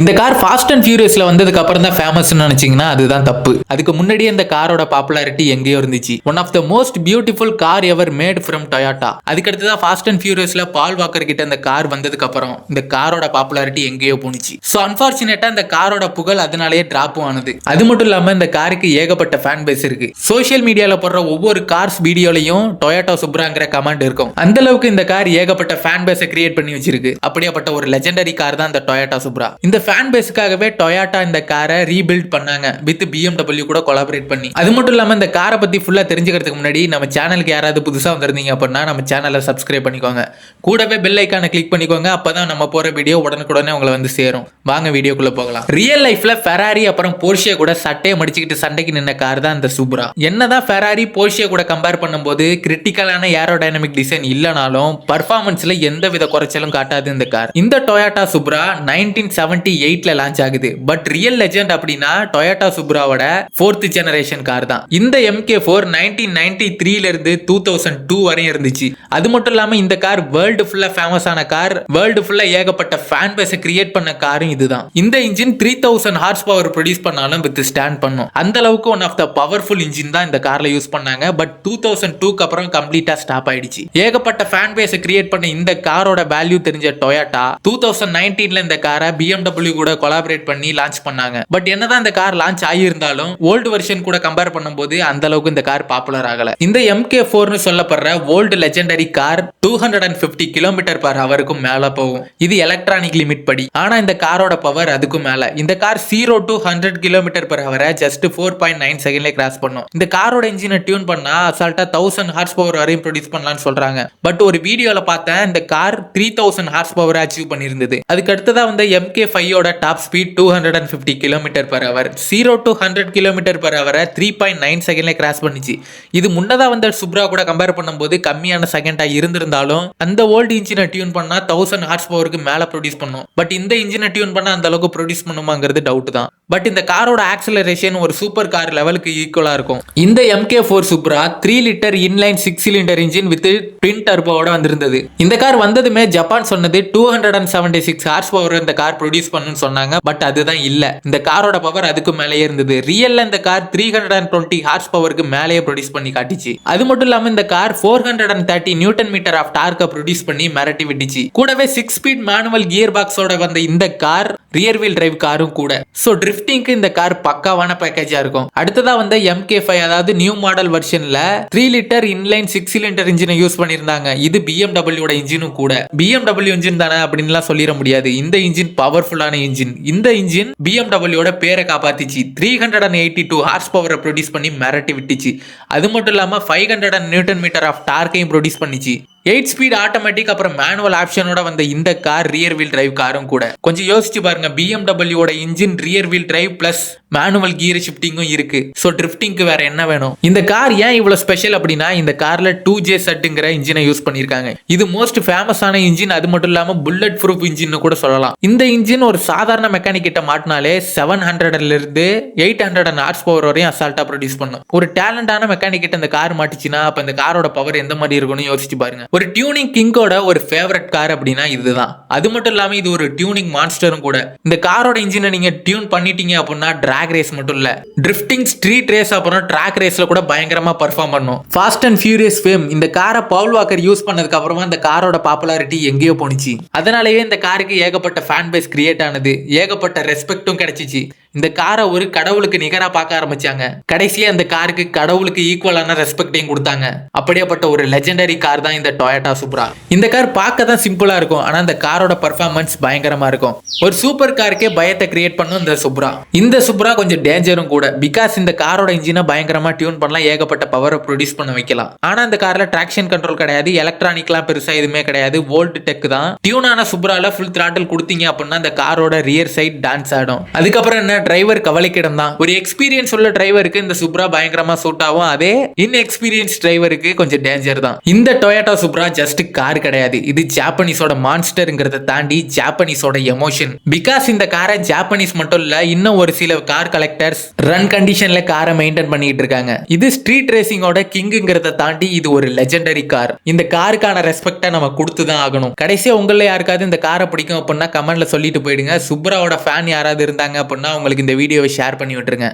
இந்த car fast and ஃபியூரியஸ்ல வந்ததுக்கு அப்புறம் தான் ஃபேமஸ்னு நினைச்சீங்கன்னா அதுதான் தப்பு. அதுக்கு முன்னாடியே இந்த காரோட பாப்புலாரிட்டி எங்கேயோ இருந்துச்சு. One of the most beautiful car ever made from Toyota அதுக்கடுத்து தான் ஃபாஸ்ட் அண்ட் ஃபியூரியஸ்ல பால் வாக்கர் கிட்ட இந்த கார் வந்ததுக்கு அப்புறம் இந்த காரோட பாப்புலாரிட்டி எங்கேயோ போணுச்சு. ஸோ அன்பார்ச்சுனேட்டா இந்த காரோட புகழ் அதனாலேயே டிராப்பும் ஆனது. அது மட்டும் இல்லாம இந்த காருக்கு ஏகப்பட்ட ஃபேன் பேஸ் இருக்கு சோஷியல் மீடியால போடுற ஒவ்வொரு கார்ஸ் வீடியோலையும் டொயாட்டோ சுப்ராங்கிற கமெண்ட் இருக்கும். அந்த அளவுக்கு இந்த கார் ஏகப்பட்ட ஃபேன் பேஸை கிரியேட் பண்ணி வச்சிருக்கு. அப்படியாப்பட்ட ஒரு லெஜெண்டரி கார் தான் இந்த டொயாட்டோ சுப்ரா இந்த ஃபேன் பேஸுக்காகவே டொயாட்டா இந்த காரை ரீபில்ட் பண்ணாங்க. வித் பிஎம்டபிள்யூ கூட கொலாபரேட் பண்ணி. அது மட்டும் இல்லாமல் இந்த காரை பற்றி ஃபுல்லாக தெரிஞ்சுக்கிறதுக்கு முன்னாடி நம்ம சேனலுக்கு யாராவது புதுசாக வந்திருந்தீங்க அப்படின்னா நம்ம சேனலை சப்ஸ்கிரைப் பண்ணிக்கோங்க. கூடவே பெல் ஐக்கானை கிளிக் பண்ணிக்கோங்க. அப்பதான் நம்ம போகிற வீடியோ உடனுக்குடனே உங்களை வந்து சேரும். வாங்க வீடியோக்குள்ளே போகலாம். ரியல் லைஃப்ல ஃபெராரி அப்புறம் போர்ஷியா கூட சட்டையை மடிச்சுக்கிட்டு சண்டைக்கு நின்ன கார் தான் இந்த சூப்ரா என்னதான் ஃபெராரி போர்ஷியா கூட கம்பேர் பண்ணும்போது கிரிட்டிக்கலான ஏரோ டைனமிக் டிசைன் இல்லைனாலும் பர்ஃபார்மன்ஸில் எந்த வித குறைச்சலும் காட்டாது இந்த கார் இந்த டொயாட்டா சுப்ரா நைன்டீன் செவன்டி எயிட்ல லான்ச் ஆகுது. பட் ரியல் லெஜெண்ட் அப்படின்னா டொயோட்டா சுப்ராவோட ஃபோர்த் ஜெனரேஷன் கார் தான். இந்த எம்கே ஃபோர் நைன்டீன் நைன்டி த்ரீல இருந்து டூ தௌசண்ட் டூ வரையும் இருந்துச்சு. அது மட்டும் இல்லாம இந்த கார் வேர்ல்டு ஃபுல்லா ஃபேமஸ் ஆன கார் வேர்ல்டு ஃபுல்லா ஏகப்பட்ட ஃபேன் பேஸை கிரியேட் பண்ண காரும் இதுதான். இந்த engine three thousand horse power produce பண்ணாலும் வித் ஸ்டாண்ட் பண்ணும். அந்த அளவுக்கு one of the powerful engine தான் இந்த கார்ல யூஸ் பண்ணாங்க. பட் டூ தௌசண்ட் டூக்கு அப்புறம் கம்ப்ளீட்டா ஸ்டாப் ஆயிடுச்சு. ஏகப்பட்ட ஃபேன் பேஸை கிரியேட் பண்ண இந்த காரோட வேல்யூ தெரிஞ்ச டொயாட்டா டூ தௌசண்ட் நைன்டீன்ல இந்த காரை பிஎம்டபிள்யூ கூட கொலாபரேட் பண்ணி லான்ச் பண்ணாங்க. பட் என்னதான் இந்த கார் லான்ச் ஆகியிருந்தாலும் ஓல்டு வெர்ஷன் கூட கம்பேர் பண்ணும்போது அந்த அளவுக்கு இந்த கார் பாப்புலர் ஆகல. இந்த எம்கே ஃபோர்னு சொல்லப்படுற old legendary car two hundred and fifty kilometre per ஹவருக்கும் மேல போகும். இது எலக்ட்ரானிக் லிமிட் படி. ஆனா இந்த காரோட பவர் அதுக்கும் மேல. இந்த car zero to hundred kilometre per ஹவரை just four point nine செகண்ட்ல கிராஸ் பண்ணும். இந்த காரோட இன்ஜினை டியூன் பண்ணா அசால்ட்டா தௌசண்ட் ஹார்ஸ் பவர் வரையும் ப்ரொடியூஸ் பண்ணலாம்னு சொல்றாங்க. பட் ஒரு வீடியோல பார்த்தேன் இந்த car three thousand horse power achieve பண்ணியிருந்தது. அதுக்கு அடுத்ததா வந்து MK ஃபைவோட top speed two hundred and fifty kilometre per hour zero to hundred kilometre per ஹவரை three point nine செகண்ட்ல கிராஸ் பண்ணிச்சு. இது முன்னதா வந்த சுப்ரா கூட கம்பேர் பண்ணும்போது கம்மியான செகண்டாக இருந்திருந்தாலும் அந்த ஓல்டு இன்ஜினை டியூன் பண்ணா தௌசண்ட் ஹார்ஸ் பவருக்கு மேல ப்ரொடியூஸ் பண்ணும். பட் இந்த இன்ஜினை டியூன் பண்ணால் அந்த அளவுக்கு ப்ரொடியூஸ் பண்ணுமாங்கிறது டவுட் தான். பட் இந்த காரோட ஆக்சலரேஷன் ஒரு சூப்பர் கார் லெவலுக்கு ஈக்குவலா இருக்கும். இந்த MK four Supra three litre inline six cylinder engine with twin டர்போவோட வந்திருந்தது. இந்த கார் வந்ததுமே ஜப்பான் சொன்னது two hundred and seventy six horse power இந்த கார் ப்ரொடியூஸ் பண்ணுன்னு சொன்னாங்க. பட் அதுதான் இல்ல. இந்த காரோட பவர் அதுக்கு மேலேயே இருந்தது. ரியல்ல இந்த car three hundred and twenty horse பவருக்கு மேலேயே ப்ரொடியூஸ் பண்ணி காட்டிச்சு. அது மட்டும் இல்லாம இந்த car four hundred and thirty newton metre of டார்க்கை produce பண்ணி மிரட்டி விட்டுச்சு. கூடவே சிக்ஸ் ஸ்பீட் மேனுவல் கியர் பாக்ஸோட வந்த இந்த கார் ரியர் வீல் டிரைவ் காரும் கூட. ஸோ ட்ரிஃப்டிங்க்கு இந்த கார் பக்காவான பேக்கேஜா இருக்கும். அடுத்ததா வந்த எம்கே ஃபைவ் அதாவது new model வெர்ஷனில் three litre inline six cylinder இன்ஜினை யூஸ் பண்ணியிருந்தாங்க. இது பிஎம்டபிள்யூட இன்ஜினும் கூட. பிஎம்டபிள்யூ இன்ஜின் தானே அப்படின்லாம் சொல்லிட முடியாது. இந்த இன்ஜின் பவர்ஃபுல்லான இன்ஜின் இந்த இன்ஜின் பிஎம்டபிள்யூட பேரை காப்பாத்திச்சு. Three hundred and eighty two horse பவரை ப்ரொடியூஸ் பண்ணி மிரட்டி விட்டுச்சு. அது மட்டும் இல்லாமல் five hundred and newton metre of டார்க்கையும் produce பண்ணிச்சு. எயிட் ஸ்பீட் ஆட்டோமேட்டிக் அப்புறம் மேனுவல் ஆப்ஷனோட வந்த இந்த கார் ரியர் வீல் டிரைவ் காரும் கூட. கொஞ்சம் யோசிச்சு பாருங்க பிஎம்டபிள்யூட engine rear wheel drive plus manual gear ஷிஃப்டிங்கும் இருக்கு. ஸோ ட்ரிஃப்டிங்க்கு வேற என்ன வேணும்? இந்த கார் ஏன் இவ்வளோ ஸ்பெஷல் அப்படின்னா இந்த கார்ல டூ ஜே சட்டுங்கிற இன்ஜினை யூஸ் பண்ணியிருக்காங்க இது மோஸ்ட் ஃபேமஸான இன்ஜின் அது மட்டும் இல்லாமல் புல்லட் ப்ரூஃப் இன்ஜின் கூட சொல்லலாம். இந்த இன்ஜின் ஒரு சாதாரண மெக்கானிக் கிட்ட மாட்டினாலே செவன் ஹண்ட்ரட்ல இருந்து eight hundred and horse power வரையும் அசால்ட்டா ப்ரொடியூஸ் பண்ணும். ஒரு டேலண்டான மெக்கானிக் கிட்ட இந்த கார் மாட்டுச்சுன்னா அப்ப இந்த காரோட பவர் எந்த மாதிரி இருக்கும்னு யோசிச்சு பாருங்க. ஒரு டியூனிங் கிங்கோட ஒரு ஃபேவரட் கார் அப்படின்னா இதுதான். அது மட்டும் இல்லாம இது ஒரு டியூனிங் மான்ஸ்டரும் கூட. இந்த காரோட இன்ஜினை நீங்க டியூன் பண்ணிட்டீங்க அப்படின்னா டிராக் ரேஸ் மட்டும் இல்ல. ட்ரிஃப்டிங் ஸ்ட்ரீட் ரேஸ் அப்புறம் ட்ராக் ரேஸ்ல கூட பயங்கரமா பர்ஃபார்ம் பண்ணும். ஃபாஸ்ட் அண்ட் ஃபியூரியஸ் ஃபேம் இந்த காரை பவுல் வாக்கர் யூஸ் பண்ணதுக்கு அப்புறமா இந்த காரோட பாப்புலாரிட்டி எங்கேயோ போணுச்சு. அதனாலேயே இந்த காருக்கு ஏகப்பட்ட ஃபேன் பேஸ் கிரியேட் ஆனது. ஏகப்பட்ட ரெஸ்பெக்டும் கிடைச்சிச்சு. இந்த காரை ஒரு கடவுளுக்கு நிகரா பார்க்க ஆரம்பிச்சாங்க. கடைசியா இந்த காருக்கு கடவுளுக்கு ஈக்குவலான ரெஸ்பெக்டையும் கொடுத்தாங்க. அப்படியேப்பட்ட ஒரு லெஜெண்டரி கார் தான் இந்த டொயட்டா சூப்ரா இந்த கார் பார்க்க தான் சிம்பிளா இருக்கும். ஆனா இந்த காரோட பர்ஃபார்மன்ஸ் பயங்கரமா இருக்கும். ஒரு சூப்பர் காருக்கே பயத்தை கிரியேட் பண்ணும் இந்த சுப்ரா இந்த சுப்ரா கொஞ்சம் டேஞ்சரும் கூட. பிகாஸ் இந்த காரோட இன்ஜினை பயங்கரமா டியூன் பண்ணலாம். ஏகப்பட்ட பவரை ப்ரொடியூஸ் பண்ண வைக்கலாம். ஆனா இந்த கார்ல டிராக்ஷன் கண்ட்ரோல் கிடையாது. எலக்ட்ரானிக்லாம் பெருசா எதுவுமே கிடையாது. வோல்ட் டெக் தான். டியூனான ஆன சுப்ரால ஃபுல் திராட்டில் கொடுத்தீங்க அப்படின்னா இந்த காரோட ரியர் சைட் டான்ஸ் ஆடும். அதுக்கப்புறம் என்ன? டிரைவர் கவலைக்கிடம் தான் ஒரு எக்ஸ்பீரியன்ஸ் உள்ள டிரைவருக்கு இந்த சுப்ரா பயங்கரமா சூட் ஆகும். அதே இன்எக்ஸ்பீரியன்ஸ் டிரைவருக்கு கொஞ்சம் டேஞ்சர் தான். இந்த டொயோட்டா சுப்ரா ஜஸ்ட் கார் கிடையாது. இது ஜாப்பனீஸோட மான்ஸ்டர்ங்கிறத தாண்டி ஜாப்பனீஸோட எமோஷன் பிகாஸ் இந்த காரை ஜாப்பனீஸ் மட்டும் இல்ல இன்னும் ஒரு சில கார் கலெக்டர்ஸ் ரன் கண்டிஷன்ல காரை மெயின்டைன் பண்ணிட்டு இருக்காங்க. இது ஸ்ட்ரீட் ரேசிங்கோட கிங்குங்கிறத தாண்டி இது ஒரு லெஜெண்டரி கார் இந்த காருக்கான ரெஸ்பெக்டை நம்ம கொடுத்து தான் ஆகணும். கடைசியா உங்கள யாருக்காவது இந்த காரை பிடிக்கும் அப்படின்னா கமெண்ட்ல சொல்லிட்டு போயிடுங்க. சுப்ராவோட ஃபேன் யாராவது இருந்தாங்க அப்படின்னா உங்களுக்கு இந்த வீடியோவை ஷேர் பண்ணி விட்டுருங்க.